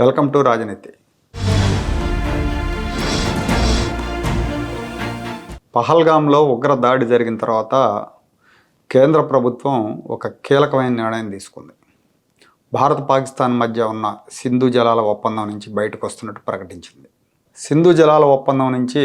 Welcome to రాజనీతి. పహల్గాంలో ఉగ్ర దాడి జరిగిన తర్వాత కేంద్ర ప్రభుత్వం ఒక కీలకమైన నిర్ణయం తీసుకుంది. భారత పాకిస్తాన్ మధ్య ఉన్న సింధు జలాల ఒప్పందం నుంచి బయటకు వస్తున్నట్టు ప్రకటించింది. సింధు జలాల ఒప్పందం నుంచి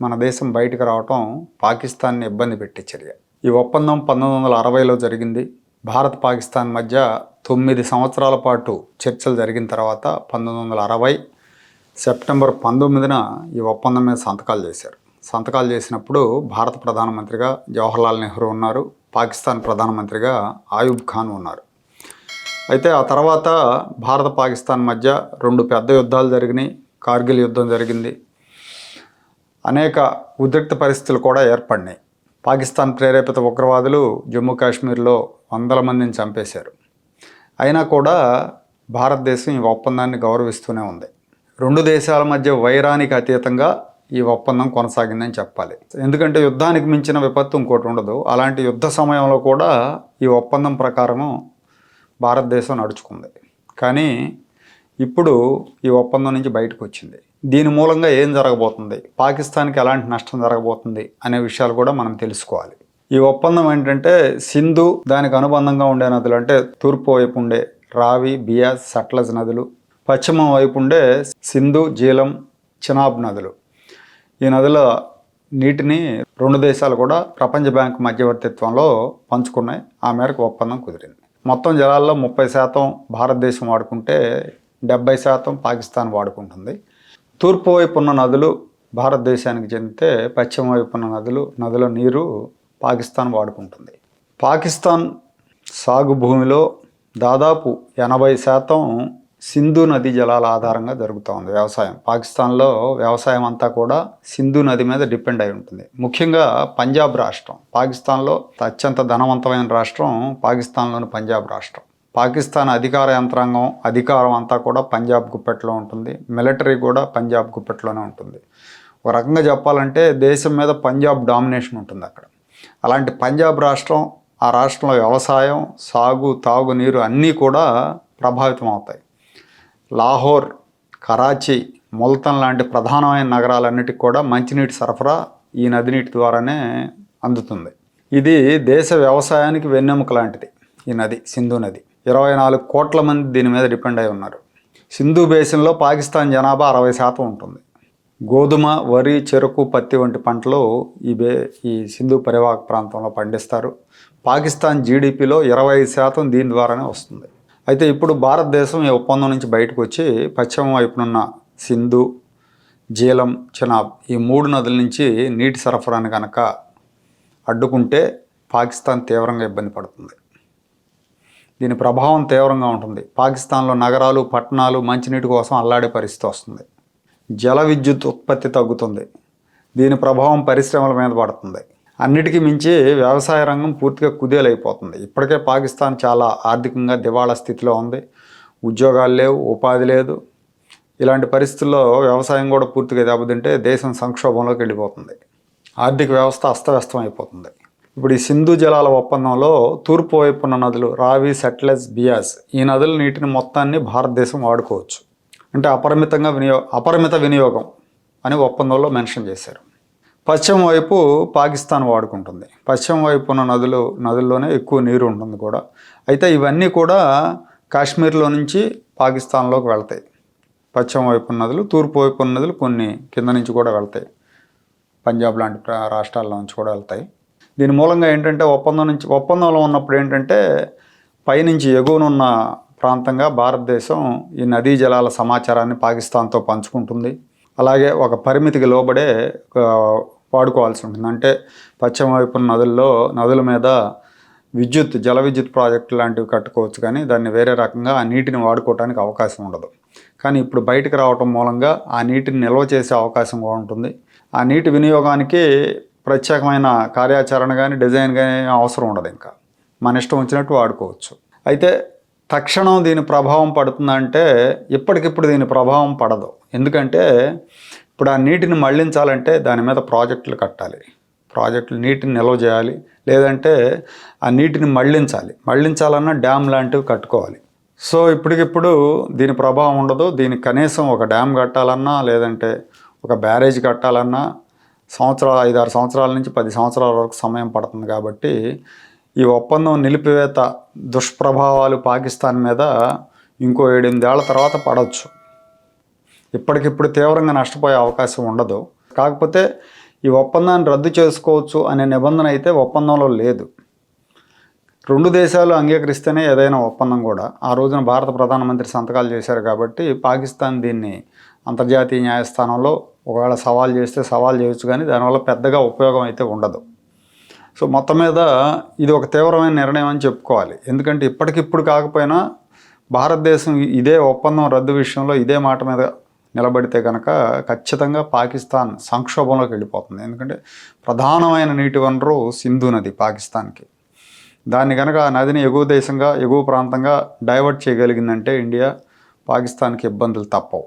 మన దేశం బయటకు రావటం పాకిస్తాన్ని ఇబ్బంది పెట్టే చర్య. ఈ ఒప్పందం పంతొమ్మిది వందల అరవైలో జరిగింది. భారత్ పాకిస్తాన్ మధ్య తొమ్మిది సంవత్సరాల పాటు చర్చలు జరిగిన తర్వాత పంతొమ్మిది వందల అరవై సెప్టెంబర్ పంతొమ్మిదిన ఈ ఒప్పందం మీద సంతకాలు చేశారు. సంతకాలు చేసినప్పుడు భారత ప్రధానమంత్రిగా జవహర్లాల్ నెహ్రూ ఉన్నారు. పాకిస్తాన్ ప్రధానమంత్రిగా ఆయూబ్ ఖాన్ ఉన్నారు. అయితే ఆ తర్వాత భారత పాకిస్తాన్ మధ్య రెండు పెద్ద యుద్ధాలు జరిగినాయి. కార్గిల్ యుద్ధం జరిగింది. అనేక ఉద్రిక్త పరిస్థితులు కూడా ఏర్పడినాయి. పాకిస్తాన్ ప్రేరేపిత ఉగ్రవాదులు జమ్మూ కాశ్మీర్లో వందల మందిని చంపేశారు. అయినా కూడా భారతదేశం ఈ ఒప్పందాన్ని గౌరవిస్తూనే ఉంది. రెండు దేశాల మధ్య వైరానికి అతీతంగా ఈ ఒప్పందం కొనసాగిందని చెప్పాలి. ఎందుకంటే యుద్ధానికి మించిన విపత్తు ఇంకోటి ఉండదు. అలాంటి యుద్ధ సమయంలో కూడా ఈ ఒప్పందం ప్రకారము భారతదేశం నడుచుకుంది. కానీ ఇప్పుడు ఈ ఒప్పందం నుంచి బయటకు వచ్చింది. దీని మూలంగా ఏం జరగబోతుంది? పాకిస్తాన్కి ఎలాంటి నష్టం జరగబోతుంది? అనే విషయాలు కూడా మనం తెలుసుకోవాలి. ఈ ఒప్పందం ఏంటంటే సింధు దానికి అనుబంధంగా ఉండే నదులు అంటే తూర్పు వైపు ఉండే రావి బియాస్ సట్లజ్ నదులు పశ్చిమం వైపు ఉండే సింధు జీలం చినాబ్ నదులు. ఈ నదుల నీటిని రెండు దేశాలు కూడా ప్రపంచ బ్యాంక్ మధ్యవర్తిత్వంలో పంచుకున్నాయి. ఆ మేరకు ఒప్పందం కుదిరింది. మొత్తం జలాల్లో ముప్పై శాతం భారతదేశం వాడుకుంటే డెబ్బై శాతం పాకిస్తాన్ వాడుకుంటుంది. తూర్పు వైపు ఉన్న నదులు భారతదేశానికి చెందితే పశ్చిమ వైపు ఉన్న నదులు నదుల నీరు పాకిస్తాన్ వాడుకుంటుంది. పాకిస్తాన్ సాగు భూమిలో దాదాపు ఎనభై శాతం సింధు నది జలాల ఆధారంగా జరుగుతూ ఉంది వ్యవసాయం. పాకిస్తాన్లో వ్యవసాయం అంతా కూడా సింధు నది మీద డిపెండ్ అయి ఉంటుంది. ముఖ్యంగా పంజాబ్ రాష్ట్రం. పాకిస్తాన్లో అత్యంత ధనవంతమైన రాష్ట్రం పాకిస్తాన్లోని పంజాబ్ రాష్ట్రం. పాకిస్తాన్ అధికార యంత్రాంగం అధికారం అంతా కూడా పంజాబ్ గుప్పెట్లో ఉంటుంది. మిలిటరీ కూడా పంజాబ్ గుప్పెట్లోనే ఉంటుంది. ఒక రకంగా చెప్పాలంటే దేశం మీద పంజాబ్ డామినేషన్ ఉంటుంది అక్కడ. అలాంటి పంజాబ్ రాష్ట్రం ఆ రాష్ట్రంలో వ్యవసాయం సాగు తాగునీరు అన్నీ కూడా ప్రభావితం అవుతాయి. లాహోర్ కరాచీ ముల్తన్ లాంటి ప్రధానమైన నగరాలన్నిటికి కూడా మంచినీటి సరఫరా ఈ నది నీటి ద్వారానే అందుతుంది. ఇది దేశ వ్యవసాయానికి వెన్నెముక లాంటిది ఈ నది సింధు నది. ఇరవై నాలుగు కోట్ల మంది దీని మీద డిపెండ్ అయి ఉన్నారు. సింధు బేసిన్లో పాకిస్తాన్ జనాభా అరవై శాతం ఉంటుంది. గోధుమ వరి చెరుకు పత్తి వంటి పంటలు ఈ బే ఈ సింధు పరివాహక ప్రాంతంలో పండిస్తారు. పాకిస్తాన్ జీడిపిలో ఇరవై శాతం దీని ద్వారానే వస్తుంది. అయితే ఇప్పుడు భారతదేశం ఈ ఒప్పందం నుంచి బయటకు వచ్చి పశ్చిమ వైపునున్న సింధు జీలం చినాబ్ ఈ మూడు నదుల నుంచి నీటి సరఫరాని కనుక అడ్డుకుంటే పాకిస్తాన్ తీవ్రంగా ఇబ్బంది పడుతుంది. దీని ప్రభావం తీవ్రంగా ఉంటుంది. పాకిస్తాన్లో నగరాలు పట్టణాలు మంచినీటి కోసం అల్లాడే పరిస్థితి వస్తుంది. జల విద్యుత్ ఉత్పత్తి తగ్గుతుంది. దీని ప్రభావం పరిశ్రమల మీద పడుతుంది. అన్నిటికీ మించి వ్యవసాయ రంగం పూర్తిగా కుదేలైపోతుంది. ఇప్పటికే పాకిస్తాన్ చాలా ఆర్థికంగా దివాళా స్థితిలో ఉంది. ఉద్యోగాలు లేవు ఉపాధి లేదు. ఇలాంటి పరిస్థితుల్లో వ్యవసాయం కూడా పూర్తిగా దెబ్బతింటే దేశం సంక్షోభంలోకి వెళ్ళిపోతుంది. ఆర్థిక వ్యవస్థ అస్తవ్యస్తం అయిపోతుంది ఇప్పుడు ఈ సింధు జలాల ఒప్పందంలో తూర్పు వైపున్న నదులు రావి సెట్లెస్ బియాస్ ఈ నదుల నీటిని మొత్తాన్ని భారతదేశం వాడుకోవచ్చు. అంటే అపరిమితంగా వినియో అపరిమిత వినియోగం అని ఒప్పందంలో మెన్షన్ చేశారు. పశ్చిమ వైపు పాకిస్తాన్ వాడుకుంటుంది. పశ్చిమ వైపు ఉన్న నదులు నదుల్లోనే ఎక్కువ నీరు ఉంటుంది కూడా. అయితే ఇవన్నీ కూడా కాశ్మీర్లో నుంచి పాకిస్తాన్లోకి వెళ్తాయి. పశ్చిమ వైపు ఉన్న నదులు తూర్పు వైపు ఉన్న నదులు కొన్ని కింద నుంచి కూడా వెళ్తాయి. పంజాబ్ లాంటి రాష్ట్రాల్లో రాష్ట్రాల నుంచి కూడా వెళ్తాయి. దీని మూలంగా ఏంటంటే ఒప్పందం నుంచి ఒప్పందంలో ఉన్నప్పుడు ఏంటంటే పైనుంచి ఎగువనున్న ప్రాంతంగా భారతదేశం ఈ నదీ జలాల సమాచారాన్ని పాకిస్తాన్తో పంచుకుంటుంది. అలాగే ఒక పరిమితికి లోబడే వాడుకోవాల్సి ఉంటుంది. అంటే పశ్చిమ వైపున నదుల్లో నదుల మీద విద్యుత్ జల విద్యుత్ ప్రాజెక్టు లాంటివి కట్టుకోవచ్చు కానీ దాన్ని వేరే రకంగా ఆ నీటిని వాడుకోవడానికి అవకాశం ఉండదు. కానీ ఇప్పుడు బయటకు రావటం మూలంగా ఆ నీటిని నిల్వ చేసే అవకాశం కూడా ఉంటుంది. ఆ నీటి వినియోగానికి ప్రత్యేకమైన కార్యాచరణ కానీ డిజైన్ కానీ అవసరం ఉండదు ఇంకా. మన ఇష్టం వచ్చినట్టు వాడుకోవచ్చు. అయితే తక్షణం దీని ప్రభావం పడుతుందంటే ఇప్పటికిప్పుడు దీని ప్రభావం పడదు. ఎందుకంటే ఇప్పుడు ఆ నీటిని మళ్ళించాలంటే దాని మీద ప్రాజెక్టులు కట్టాలి. ప్రాజెక్టులు నీటిని నిల్వ చేయాలి. లేదంటే ఆ నీటిని మళ్ళించాలి. మళ్ళించాలన్నా డ్యామ్ లాంటివి కట్టుకోవాలి. సో ఇప్పటికిప్పుడు దీని ప్రభావం ఉండదు. దీనికి కనీసం ఒక డ్యామ్ కట్టాలన్నా లేదంటే ఒక బ్యారేజ్ కట్టాలన్నా సంవత్సరాలు ఐదారు సంవత్సరాల నుంచి పది సంవత్సరాల వరకు సమయం పడుతుంది కాబట్టి ఈ ఒప్పందం నిలిపివేత దుష్ప్రభావాలు పాకిస్తాన్ మీద ఇంకో ఏడెనిమిదేళ్ళ తర్వాత పడవచ్చు. ఇప్పటికిప్పుడు తీవ్రంగా నష్టపోయే అవకాశం ఉండదు. కాకపోతే ఈ ఒప్పందాన్ని రద్దు చేసుకోవచ్చు అనే నిబంధన అయితే ఒప్పందంలో లేదు. రెండు దేశాలు అంగీకరిస్తేనే ఏదైనా ఒప్పందం కూడా. ఆ రోజున భారత ప్రధానమంత్రి సంతకాలు చేశారు కాబట్టి పాకిస్తాన్ దీన్ని అంతర్జాతీయ న్యాయస్థానంలో ఒకవేళ సవాల్ చేస్తే సవాల్ చేయొచ్చు కానీ దానివల్ల పెద్దగా ఉపయోగం అయితే ఉండదు. సో మొత్తం మీద ఇది ఒక తీవ్రమైన నిర్ణయం అని చెప్పుకోవాలి. ఎందుకంటే ఇప్పటికిప్పుడు కాకపోయినా భారతదేశం ఇదే ఒప్పందం రద్దు విషయంలో ఇదే మాట మీద నిలబడితే కనుక ఖచ్చితంగా పాకిస్తాన్ సంక్షోభంలోకి వెళ్ళిపోతుంది. ఎందుకంటే ప్రధానమైన నీటి వనరు సింధు నది పాకిస్తాన్కి. దాన్ని కనుక ఆ నదిని ఎగువ దేశంగా ఎగువ ప్రాంతంగా డైవర్ట్ చేయగలిగిందంటే ఇండియా పాకిస్తాన్కి ఇబ్బందులు తప్పవు.